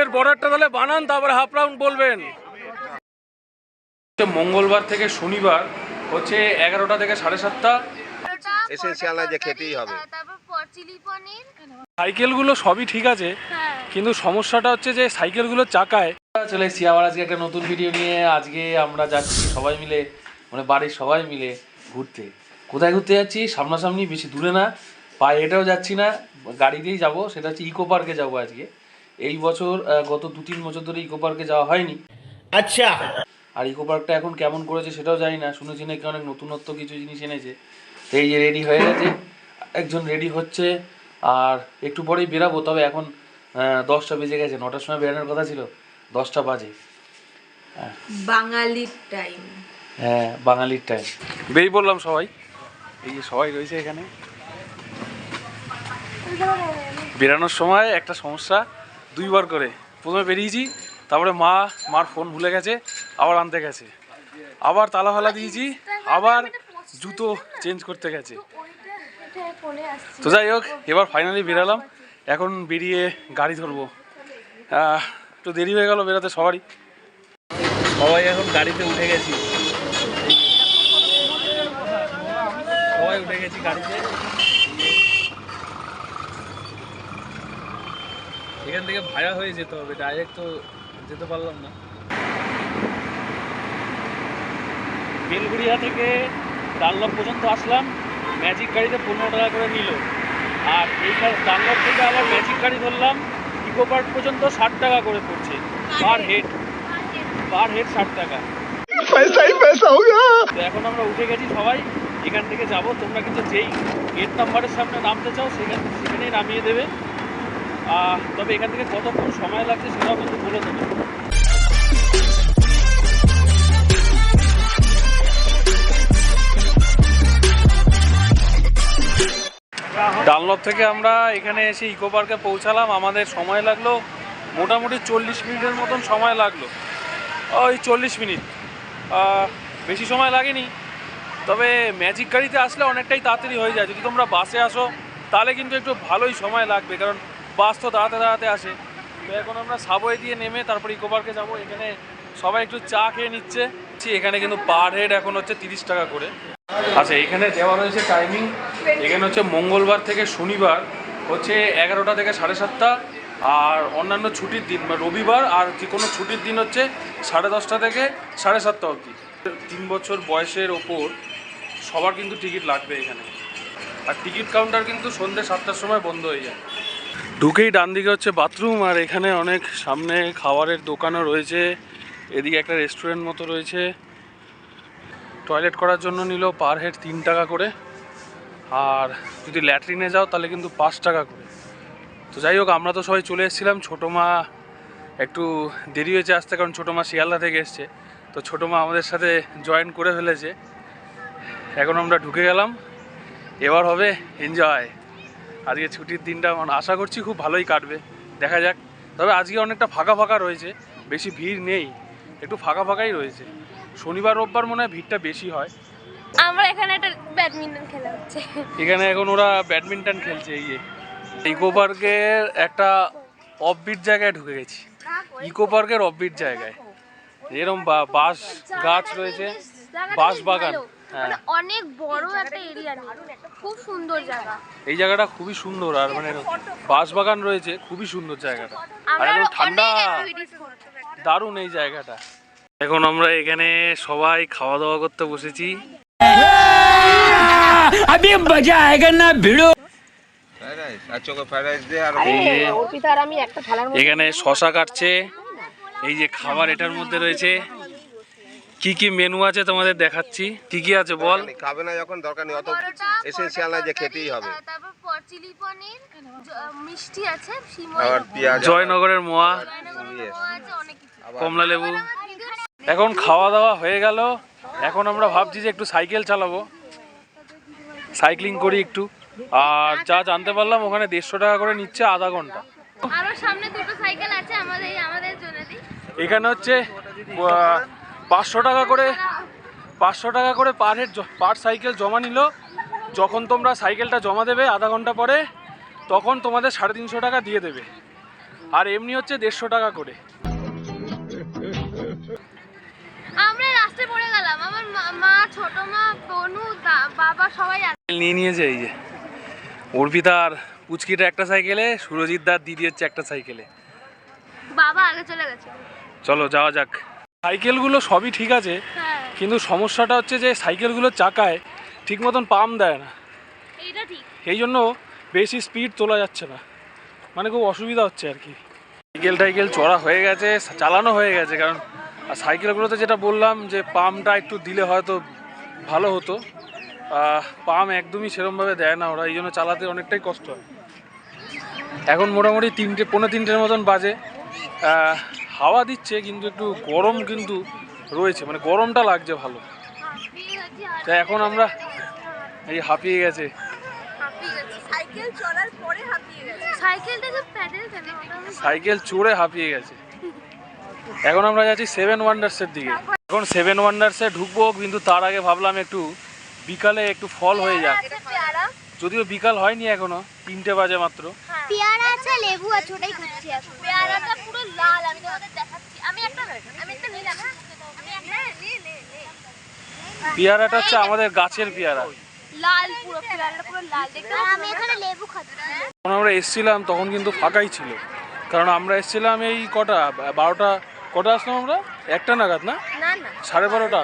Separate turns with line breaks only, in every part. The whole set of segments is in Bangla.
এর বর্ডারটা তাহলে বানান তারপরে হাফ রাউন্ড বলবেন। হচ্ছে মঙ্গলবার থেকে শনিবার হচ্ছে এগারোটা থেকে সাড়ে সাতটা।
এসেন্সিয়াল যে খেতেই হবে।
তারপর চিলি পনির।
সাইকেলগুলো সবই ঠিক আছে
হ্যাঁ।
কিন্তু সমস্যাটা হচ্ছে যে সাইকেলগুলোর চাকায়। চলে এসেছি আবার আজকে একটা নতুন ভিডিও নিয়ে। আজকে আমরা যাচ্ছি সবাই মিলে মানে বাড়ির সবাই মিলে ঘুরতে। কোথায় ঘুরতে যাচ্ছি? সামনাসামনি বেশি দূরে না। পায়ে হেঁটেও যাচ্ছি না। গাড়ি দিয়েই যাব সেটা হচ্ছে ইকো পার্কে যাব আজকে। এই বছর গত দু তিন বছর ধরে ইকো পার্কে যাওয়া হয়নি।
আচ্ছা।
আর ইকো পার্কটা এখন কেমন করেছে সেটাও জানি না। শুনেছি নাকি অনেক নতুনত্ব কিছু জিনিস এনেছে। তো এই যে রেডি হয়ে গেছে একজন রেডি হচ্ছে আর একটু পরেই বেরাবো তবে এখন দশটা বেজে গেছে। নটার সময় বেরানোর কথা ছিল দশটা বাজে।
বাঙালির টাইম
হ্যাঁ বাঙালির টাইম হ্যাঁ, বেরিয়ে বললাম সবাই। এই যে সবাই রয়েছে এখানে। বেরানোর সময় একটা সমস্যা দুইবার করে। প্রথমে বেরিয়েছি, তারপরে মা, মার ফোন ভুলে গেছে, আবার আনতে গেছে। আবার তালা ফালা দিয়েছি, আবার জুতো চেঞ্জ করতে গেছে। তো যাই হোক, এবার ফাইনালি বেরালাম। এখন বেরিয়ে গাড়ি ধরবো। একটু দেরি হয়ে গেল বেরোতে সবারই। সবাই এখন গাড়িতে উঠে গেছি। সবাই উঠে গেছি গাড়িতে। এখান থেকে ভাড়া হয়ে যেতে হবে ডাইরেক্ট তো যেতে পারলাম না। বেলগুড়িয়া থেকে ডানলপ পর্যন্ত আসলাম ম্যাজিক গাড়িতে পনেরো টাকা করে নিল। আর এইখান ডানলপ থেকে আবার ম্যাজিক গাড়ি ধরলাম ইকো পার্ক পর্যন্ত ষাট টাকা করে পড়ছে। পার হেড পার হেড ষাট টাকা। তো এখন আমরা উঠে গেছি সবাই এখান থেকে যাব তোমরা কিন্তু যেই গেট নাম্বারের সামনে নামতে চাও সেখান সেখানেই নামিয়ে দেবে। তবে এখান থেকে কতক্ষণ সময় লাগছে সেটাও কিন্তু বলে দেবে। ডানলপ থেকে আমরা এখানে এসে ইকো পার্কে পৌঁছালাম। আমাদের সময় লাগল মোটামুটি চল্লিশ মিনিটের মতন সময় লাগল। ওই চল্লিশ মিনিট। বেশি সময় লাগেনি। তবে ম্যাজিক গাড়িতে আসলে অনেকটাই তাড়াতাড়ি হয়ে যায়। যদি তোমরা বাসে আসো, তাহলে কিন্তু একটু ভালোই সময় লাগবে। কারণ বাস তো দাঁড়াতে দাঁড়াতে আসে। তো এখন আমরা সাবওয়ে দিয়ে নেমে তারপর ইকো পার্কে যাব। এখানে সবাই একটু চা খেয়ে নিচ্ছে। এখানে কিন্তু পার হেড এখন হচ্ছে তিরিশ টাকা করে। আচ্ছা এখানে দেওয়া রয়েছে টাইমিং এখানে হচ্ছে মঙ্গলবার থেকে শনিবার হচ্ছে এগারোটা থেকে সাড়ে সাতটা। আর অন্যান্য ছুটির দিন রবিবার আর যে কোনো ছুটির দিন হচ্ছে সাড়ে দশটা থেকে সাড়ে সাতটা অবধি। তিন বছর বয়সের ওপর সবার কিন্তু টিকিট লাগবে এখানে। আর টিকিট কাউন্টার কিন্তু সন্ধ্যে সাতটার সময় বন্ধ হয়ে যায়। ঢুকেই ডান দিকে হচ্ছে বাথরুম, আর এখানে অনেক সামনে খাবারের দোকানও রয়েছে। এদিকে একটা রেস্টুরেন্ট মতো রয়েছে। টয়লেট করার জন্য নিল পার হেড তিন টাকা করে। আর যদি ল্যাট্রিনে যাও তাহলে কিন্তু পাঁচ টাকা করে। তো যাই হোক, আমরা তো সবাই চলে এসেছিলাম। ছোটো মা একটু দেরি হয়েছে আসতে কারণ ছোটো মা শিয়ালদা থেকে এসছে। তো ছোটো মা আমাদের সাথে জয়েন করে ফেলেছে। এখন আমরা ঢুকে গেলাম। এবার হবে এনজয়। আজকে ছুটির দিনটা মানে আশা করছি খুব ভালোই কাটবে। দেখা যাক। তবে আজকে অনেকটা ফাঁকা ফাঁকা রয়েছে। বেশি ভিড় নেই। একটু ফাঁকা ফাঁকাই রয়েছে। শনিবার রোববার মনে হয় ভিড়টা বেশি হয়।
আমরা এখানে একটা ব্যাডমিন্টন খেলা হচ্ছে।
এখানে এখন ওরা ব্যাডমিন্টন খেলছে এই যে। ইকো পার্কের একটা অফবিট জায়গায় ঢুকে গেছি। ইকো পার্কের অফবিট জায়গায়। এরকম বা- বাঁশ গাছ রয়েছে। বাঁশ বাগান। হ্যাঁ।
মানে অনেক বড় এরিয়া খুব সুন্দর জায়গা।
এই জায়গাটা খুবই সুন্দর আর মানে রয়েছে খুবই সুন্দর জায়গাটা। একদম ঠান্ডা। এই জায়গাটা। এখন আমরা এখানে সবাই খাওয়া দাওয়া করতে বসেছি।
আমি না
এখানে শশা কাটছে। এই যে খাবার এটার মধ্যে রয়েছে। কি কি মেনু আছে তোমাদের দেখাচ্ছি? কি কি আছে বল?
খাবে না যখন দরকার নেই অত
পরোটা,
এসেন্সিয়াল না যে খেতেই হবে।
তারপর চিলি পনির মিষ্টি আছে
পেঁয়াজ
জয়নগরের মোয়া। কমলা লেবু। এখন খাওয়া দাওয়া হয়ে গেল। এখন আমরা ভাবছি যে একটু সাইকেল চালাবো। সাইক্লিং করি একটু। আর যা জানতে পারলাম ওখানে দেড়শো টাকা করে নিচ্ছে আধা ঘণ্টা।
আরও সামনে দুটো সাইকেল আছে আমাদের আমাদের জন্য
এখানে হচ্ছে পাঁচশো টাকা করে পাঁচশো টাকা করে পার হেড পার সাইকেল জমা নিল। যখন তোমরা সাইকেলটা জমা দেবে আধা ঘণ্টা পরে তখন তোমাদের সাড়ে তিনশো টাকা দিয়ে দেবে। আর এমনি হচ্ছে দেড়শো টাকা করে।
আমরা রাস্তায় পড়ে গেলাম। আমার মা- মা ছোট মা বনু বাবা সবাই
নিয়ে নিয়েছে এই যে। অর্পিতা আর পুচকিটা একটা সাইকেলে সুরজিৎ দার দিদি হচ্ছে একটা সাইকেলে
বাবা আগে চলে গেছে।
চলো যাওয়া যাক। সাইকেলগুলো সবই ঠিক আছে
হ্যাঁ।
কিন্তু সমস্যাটা হচ্ছে যে সাইকেলগুলোর চাকায় ঠিক মতন পাম্প দেয় না। এই জন্য বেশি স্পিড তোলা যাচ্ছে না। মানে খুব অসুবিধা হচ্ছে আর কি। সাইকেল টাইকেল চড়া হয়ে গেছে চালানো হয়ে গেছে কারণ আর সাইকেলগুলোতে যেটা বললাম যে পাম্পটা একটু দিলে হয়তো ভালো হতো পাম্প একদমই সেরমভাবে দেয় না ওরা এই জন্য চালাতে অনেকটাই কষ্ট হয়। এখন মোটামুটি তিনটে পনেরো তিনটের মতন বাজে হাওয়া দিচ্ছে কিন্তু একটু গরম কিন্তু রয়েছে মানে গরমটা লাগছে ভালো। তা এখন আমরা এই হাঁপিয়ে গেছে।
সাইকেল
চড়ে হাঁপিয়ে গেছে। এখন আমরা যাচ্ছি সেভেন ওয়ান্ডার্সের দিকে। এখন সেভেন ওয়ান্ডার্সে ঢুকবো কিন্তু তার আগে ভাবলাম একটু বিকালে একটু ফল হয়ে যাক। যদিও বিকাল হয়নি এখনও তিনটে বাজে মাত্র।
পেয়ারা লেবু আছে ওটাই খুঁজছি এখন। পেয়ারাটা পুরো লাল আমি তোমাদের দেখাচ্ছি। আমি একটা আমি একটা নিলাম হ্যাঁ? আমি একটা নে নে নে
পেয়ারাটা হচ্ছে আমাদের গাছের পেয়ারা।
লাল পুরো পেয়ারাটা পুরো লাল দেখতে আমি এখানে লেবু খাচ্ছি।
যখন আমরা এসছিলাম তখন কিন্তু ফাঁকাই ছিল। কারণ আমরা এসছিলাম এই কটা বারোটা কটা আসলাম আমরা? একটা নাগাদ না?
না না।
সাড়ে বারোটা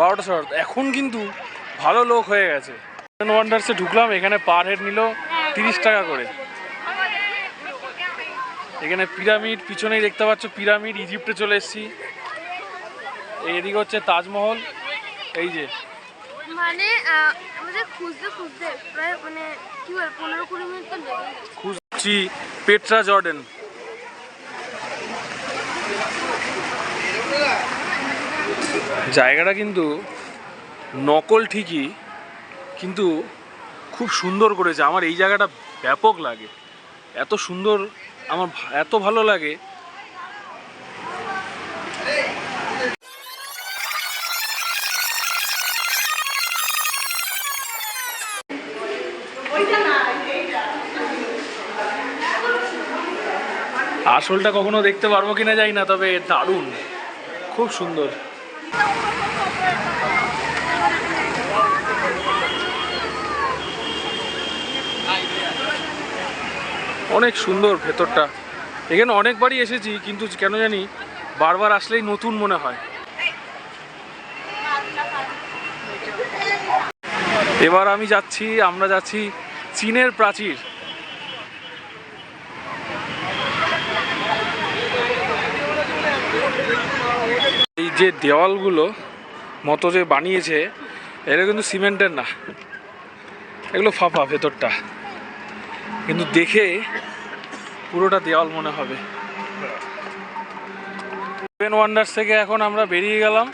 বারোটা সাড়ে এখন কিন্তু ভালো লোক হয়ে গেছে। ওয়ান্ডার্সে ঢুকলাম এখানে পার হেড নিল তিরিশ টাকা করে। এখানে পিরামিড পিছনেই দেখতে পাচ্ছ পিরামিড ইজিপ্টে চলে এসেছি। এদিকে হচ্ছে তাজমহল এই যে।
মানে আমাদের খুঁজতে খুঁজতে প্রায় মানে কি বল পনেরো কুড়ি মিনিট তো লেগে
খুঁজছি পেট্রা জর্ডেন জায়গাটা কিন্তু নকল ঠিকই কিন্তু খুব সুন্দর করেছে। আমার এই জায়গাটা ব্যাপক লাগে। এত সুন্দর আমার এত ভালো লাগে। আসলটা কখনো দেখতে পারব কিনা যাই না, তবে দারুণ। খুব সুন্দর। অনেক সুন্দর ভেতরটা। এখানে অনেকবারই এসেছি, কিন্তু কেন জানি বারবার আসলেই নতুন মনে হয়। এবার আমি যাচ্ছি, আমরা যাচ্ছি চীনের প্রাচীর। এই যে দেওয়ালগুলো, মতো যে বানিয়েছে এটা কিন্তু সিমেন্টের না। এগুলো ফাঁপা ভেতরটা। কিন্তু দেখে পুরোটা দেওয়াল মনে হবে। সেভেন ওয়ান্ডার্স থেকে এখন আমরা বেরিয়ে গেলাম।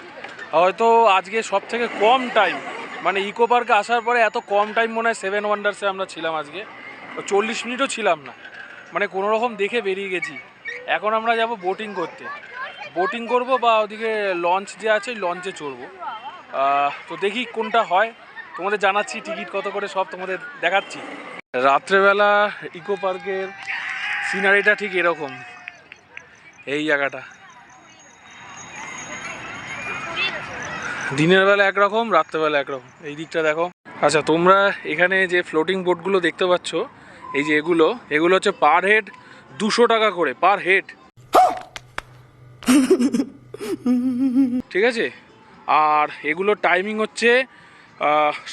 হয়তো আজকে সব থেকে কম টাইম মানে ইকো পার্কে আসার পরে এত কম টাইম মনে হয় সেভেন ওয়ান্ডার্সে আমরা ছিলাম আজকে। চল্লিশ মিনিটও ছিলাম না। মানে কোনো রকম দেখে বেরিয়ে গেছি। এখন আমরা যাব বোটিং করতে। বোটিং করব বা ওদিকে লঞ্চ যে আছে লঞ্চে চড়বো। তো দেখি কোনটা হয়। তোমাদের জানাচ্ছি টিকিট কত করে, সব তোমাদের দেখাচ্ছি। রাত্রেবেলা ইকো পার্কের সিনারিটা ঠিক এরকম। এই জায়গাটা। দিনের বেলা একরকম রাত্রেবেলা একরকম। এই দিকটা দেখো। আচ্ছা তোমরা এখানে যে ফ্লোটিং বোটগুলো দেখতে পাচ্ছ, এই যে এগুলো এগুলো হচ্ছে পার হেড দুশো টাকা করে পার হেড ঠিক আছে? আর এগুলোর টাইমিং হচ্ছে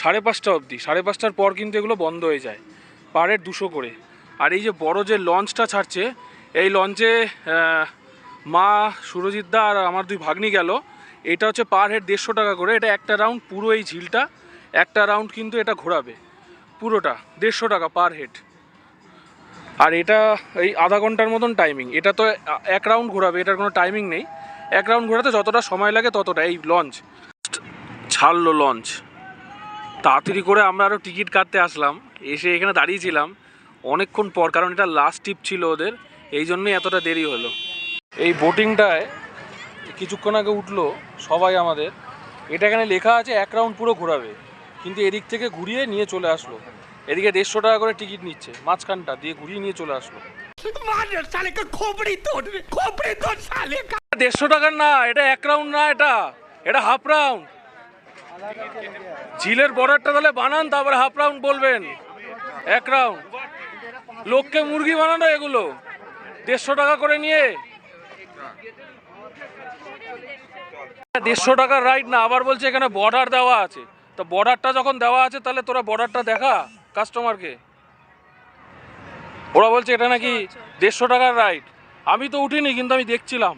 সাড়ে পাঁচটা অবধি। সাড়ে পাঁচটার পর কিন্তু এগুলো বন্ধ হয়ে যায়। পার হেড দুশো করে। আর এই যে বড় যে লঞ্চটা ছাড়ছে, এই লঞ্চে মা সুরজিৎ দা আর আমার দুই ভাগ্নি গেল। এটা হচ্ছে পার হেড দেড়শো টাকা করে। এটা একটা রাউন্ড পুরো এই ঝিলটা। একটা রাউন্ড কিন্তু এটা ঘোরাবে। পুরোটা দেড়শো টাকা পার হেড। আর এটা এই আধা ঘণ্টার মতন টাইমিং এটা তো এক রাউন্ড ঘোরাবে, এটার কোনো টাইমিং নেই। এক রাউন্ড ঘোরাতে যতটা সময় লাগে ততটা। এই লঞ্চ ছাড়লো লঞ্চ। তাড়াতাড়ি করে আমরা আরও টিকিট কাটতে আসলাম। এসে এখানে দাঁড়িয়েছিলাম অনেকক্ষণ পর কারণ এটা লাস্ট টিপ ছিল ওদের এই জন্যই এতটা দেরি হলো। এই বোটিংটায় কিছুক্ষণ আগে উঠল সবাই আমাদের। এটা এখানে লেখা আছে এক রাউন্ড পুরো ঘোরাবে। কিন্তু এদিক থেকে ঘুরিয়ে নিয়ে চলে আসলো। এদিকে দেড়শো টাকা করে টিকিট নিচ্ছে মাঝখানটা দিয়ে ঘুরিয়ে নিয়ে চলে আসলো। দেড়শো টাকার না এটা এক রাউন্ড না এটা? এটা হাফ রাউন্ড ঝিলের বর্ডারটা তাহলে বানান তারপরে হাফ রাউন্ড বলবেন। এক রাউন্ড লোককে মুরগি বানানো এগুলো। দেড়শো টাকা করে নিয়ে। দেড়শো টাকার রাইড না, আবার বলছে এখানে বর্ডার দেওয়া আছে। তো বর্ডারটা যখন দেওয়া আছে, তাহলে তোরা বর্ডারটা দেখা কাস্টমারকে ওরা বলছে এটা নাকি দেড়শো টাকার রাইড আমি তো উঠিনি, কিন্তু আমি দেখছিলাম।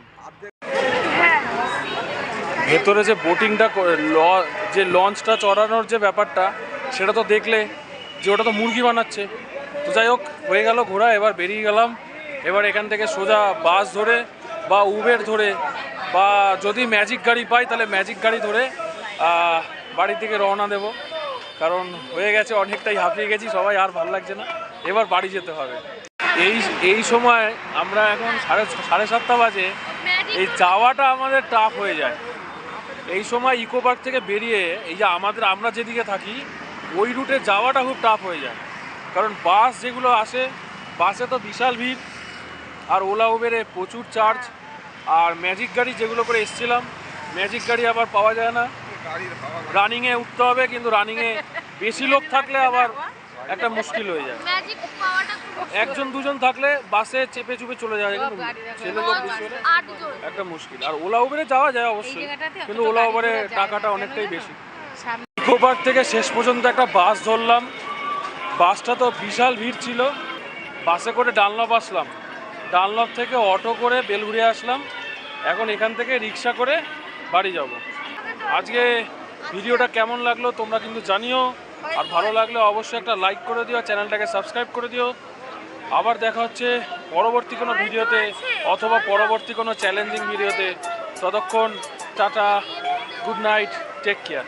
ভেতরে যে বোটিংটা যে লঞ্চটা চড়ানোর যে ব্যাপারটা, সেটা তো দেখলে যে ওটা তো মুরগি বানাচ্ছে। তো যাই হোক হয়ে গেল ঘোরা এবার বেরিয়ে গেলাম। এবার এখান থেকে সোজা বাস ধরে বা উবের ধরে বা যদি ম্যাজিক গাড়ি পাই তাহলে ম্যাজিক গাড়ি ধরে বাড়ির দিকে রওনা দেব। কারণ হয়ে গেছে অনেকটাই হাঁপিয়ে গেছি সবাই আর ভালো লাগছে না। এবার বাড়ি যেতে হবে। এই এই সময় আমরা এখন সাড়ে সাড়ে সাতটা বাজে। এই যাওয়াটা আমাদের টাফ হয়ে যায়। এই সময় ইকো পার্ক থেকে বেরিয়ে এই যে আমাদের আমরা যেদিকে থাকি ওই রুটে যাওয়াটা খুব টাফ হয়ে যায়। কারণ বাস যেগুলো আসে বাসে তো বিশাল ভিড় আর ওলা উবেরে প্রচুর চার্জ আর ম্যাজিক গাড়ি যেগুলো করে এসছিলাম ম্যাজিক গাড়ি আবার পাওয়া যায় না। রানিংয়ে উঠতে হবে কিন্তু রানিংয়ে বেশি লোক থাকলে আবার একটা মুশকিল হয়ে যায়। একজন দুজন থাকলে বাসে চেপে চুপে চলে যায় কিন্তু ছেলে লোক বেশি হলে একটা মুশকিল। আর ওলা উবেরে যাওয়া যায় অবশ্যই কিন্তু ওলা উবেরে টাকাটা অনেকটাই বেশি। ইকো পার্ক থেকে শেষ পর্যন্ত একটা বাস ধরলাম। বাসটা তো বিশাল ভিড় ছিল। বাসে করে ডানলপ আসলাম। ডানলপ থেকে অটো করে বেলঘুরিয়ে আসলাম। এখন এখান থেকে রিক্সা করে বাড়ি যাব। আজকে ভিডিওটা কেমন লাগল তোমরা কিন্তু জানিও। আর ভালো লাগলে অবশ্যই একটা লাইক করে দিও, চ্যানেলটাকে সাবস্ক্রাইব করে দিও। আবার দেখা হচ্ছে পরবর্তী কোনো ভিডিওতে অথবা পরবর্তী কোনো চ্যালেঞ্জিং ভিডিওতে। ততক্ষণ tata, good night, take care.